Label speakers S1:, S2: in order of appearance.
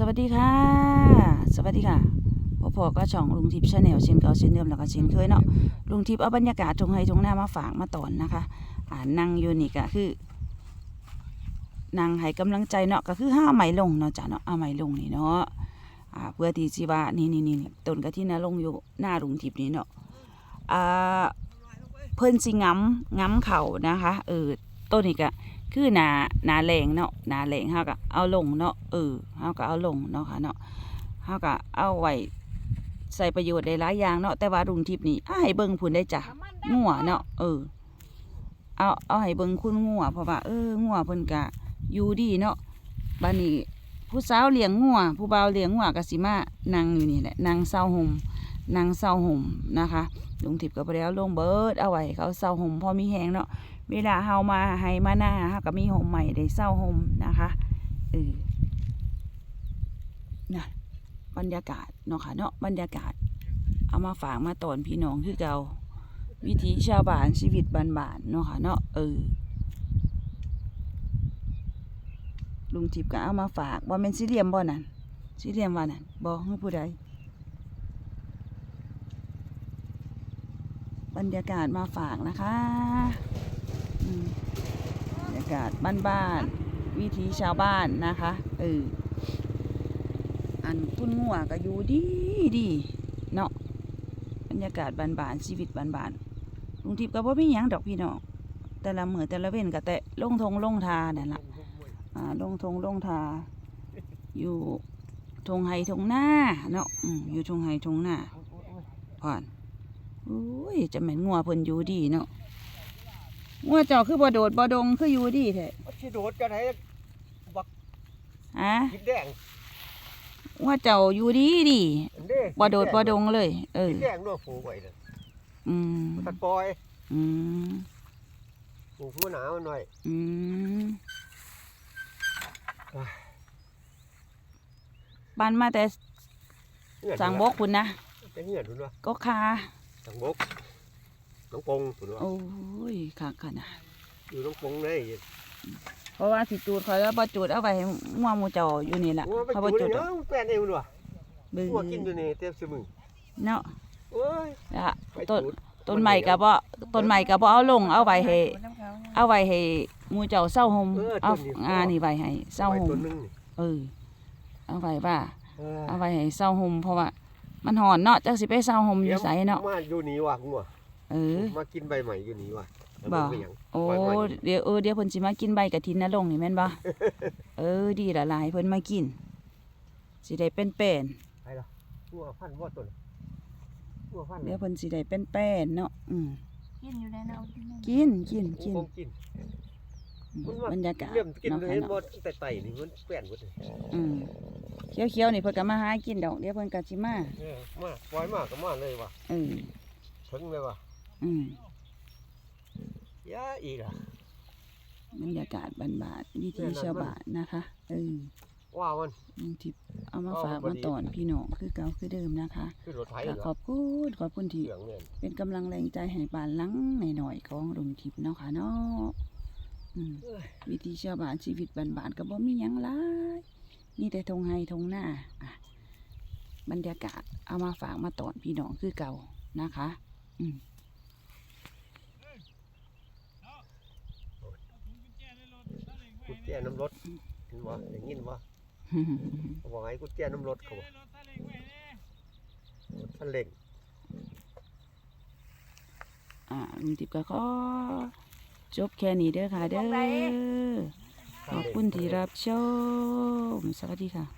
S1: สวัสดีค่ะ สวัสดีค่ะพ่อพ่อก็ช่องลุงทิพย์ชาแนลเช่นเก่าเช่นเดิมแล้วก็เช่นเคยเนาะลุงทิพย์เอาบรรยากาศทงไฮทงหน้ามาฝากมาตอนนะคะอ่านั่งอยู่นี่ก็คือนั่งให้กำลังใจเนาะก็คือห้าไหมลงเนาะจ้ะเนาะเอาไหมลงนี่เนาะอ่าเพื่อที่สิว่านี่นี่นี่ต้นกระที่นาลงอยู่หน้าลุงทิพย์นี่เนาะอ่าเพิ่นสิง้ำง้ำเข่านะคะเออ ต้นนี้ก็คือหนาหนาแรงเนาะหนาแรงเฮาก็เอาลงเนาะเออเฮาก็เอาลงเนาะค่ะเนาะเฮาก็เอาไว้ใส่ประโยชน์ได้หลายอย่างเนาะแต่ว่าลุงทิพย์นี่อ้ายเบิ่งพุ่นได้จ้ะงัวเนาะเออเอาเอาให้เบิ่งคุณงัวเพราะว่าเอองัวเพิ่นก็อยู่ดีเนาะบัดนี้ผู้สาวเลี้ยงงัวผู้บ่าวเลี้ยงงัวก็สิมานั่งอยู่นี่แหละนั่งเศร้าห่มนั่งเศร้าห่มนะคะลุงทิพย์ก็บ่ได้เอาลงเบิดเอาไว้เขาเศร้าห่มพอมีแหงเนาะ เวลาเฮามาให้มาหน้าเฮาก็มีห่มใหม่ได้เศร้าห่มนะคะเออน่ะบรรยากาศเนาะค่ะเนาะบรรยากาศ เอามาฝากมาตอนพี่น้องคือเก่าวิถีชาวบ้านชีวิตบ้านๆเนาะค่ะเนาะเออลุงทิพย์ก็เอามาฝากว่าเป็นสี่เหลี่ยมบ่นั่นสี่เหลี่ยมว่านั่นบ่ฮือผู้ใดบรรยากาศมาฝากนะคะ บรรยากาศบ้านๆวิถีชาวบ้านนะคะเอออันคุณงัวก็อยู่ดีดีเนาะบรรยากาศบ้านๆชีวิตบ้านๆลุงทิพย์ก็บ่มีหยังดอกพี่น้องแต่ละมือแต่ละเว้นก็แต่ลงทงลงทานั่นล่ะอ่าลงทงลงทา อยู่ทงไห้ทงหน้าเนาะอือยู่ทงไห้ทงหน้าผ่อนอุ้ยจะแม่นงัวเพิ่นอยู่ดีเนาะ งัวเจ้าคือบ่โดดบ่ดงคืออยู่ดีแท้
S2: ชิโดดจะไหน
S1: ฮะ
S2: กินแดง
S1: งัวเจ้าอยู่ดีดี
S2: อันเด้
S1: บ่โดดบ่ดงเลย เออ
S2: กินแดงด้วยผูกไว้เลย
S1: อืม
S2: ตัดปล่อย
S1: อืม
S2: ผูกหัวหนาวหน่อย
S1: อืม
S2: อะ
S1: บ้านมาแต่
S2: เงื่อน
S1: สังบกคุณนะ
S2: จะเงื่อนถูกป่ะ
S1: ก็คา
S2: สังบก น้องปงถูกป่ะ
S1: โอ้ยคักขนาด
S2: อยู่น้องปงเลย
S1: เพราะว่าสิจูดเขาแล้วบ่จูดเอาไปให้งัวหมูเจออยู่นี่ล่ะ
S2: หัวไป
S1: เขาบ่
S2: จุ
S1: จู
S2: ด
S1: ด
S2: เนาะแป้นเอวด้วย
S1: บึ้
S2: หัวกินอยู่นี่เต็มสมึง
S1: เนาะ
S2: โอ้ย
S1: ละ
S2: ไป
S1: ต้น
S2: จุด
S1: ต้นใหม่ก็บ่ต้นใหม่ก็บ่เอาลงเอาไว้ให้เอาไว้ให้หมูเจ้าเศร้าห่มเอางานี่ไว้ให้เศร้า
S2: ไว้
S1: ห่
S2: ต้
S1: ม
S2: นหนึงนี่
S1: เออเอาไว้ว่า
S2: เออ
S1: เอาไว้ให้เศร้าห่มเพราะว่า มันหอนเนาะจักสิไปเศร้าห่มอยู่ไสเนาะ
S2: มาอยู่นี่ว่ะงัว
S1: เออ
S2: มากินใบใหม่อยู่นี่ว่ะแล้ว
S1: บ่
S2: มันเป็นหยัง
S1: โอ้
S2: ปล่อยมา
S1: เดี๋ยวเออเดี๋ยวเพิ่นสิมากินใบกระถินนะลงนี่แม่นบ่ เออดีละลายเพิ่นมากินสิได้เป็นแป้น
S2: งัวพันธุ์ว่าต้นงัวพันธุ์
S1: เดี๋ยวเพิ่นสิได้เป็นแป้นเนาะอืม
S3: กินอยู่ในเนากินใน
S1: กินกินกิน
S2: คงกิน
S1: อืม
S2: มันว่า
S1: บรรยากาศ
S2: เริ่มกิน
S1: เนาะ
S2: เลย
S1: ค่ะ
S2: หม
S1: เนาะ
S2: ดแต่ไตนี่มันแป้นหมดเลย
S1: อืมเขียวๆนี่เพิ่นก็มาหากินดอกเดี๋ยวเพิ่นก็สิมา
S2: เออมาปล่อยมาก็มาเลยว่ะ
S1: เออ
S2: ถึงเลยว่ะ
S1: อืม
S2: ยาอีกอะ
S1: บรรยากาศบ้านๆวิถีชาวบ้านนะคะเออ
S2: ว่ามัน
S1: บางทีเอามา
S2: อ๋อ
S1: ฝาก
S2: พอ
S1: มา
S2: ดี
S1: ตอนพี่น้องคือเก่าคือเดิมนะคะ
S2: คือรถไถ
S1: ก็
S2: เหร
S1: ข
S2: อ
S1: อบคุณขอบคุณที่
S2: เสียงเนี่ย
S1: เป็นกำลังแรงใจให้บ้านหลังหน่อยๆของลุงทิพย์เนาะค่ะเนาะอืมวิถีชาวบ้านชีวิตบ้านๆก็บ่มีหยังหลายมีแต่ทงไฮทงหน้าอะบรรยากาศเอามาฝากมาตอนพี่น้องคือเก่านะคะ อืม
S2: กุญแจ น้ำรถเห็นบ่อย่างงี้บ่เขาบอกให้กุญแจน้ำรถเขาบอกทะเลง
S1: อ่าลุงทิพย์ก็ขอจบแค่นี้เด้อค่ะเด้อขอบคุณที่รับชม สวัสดีค่ะ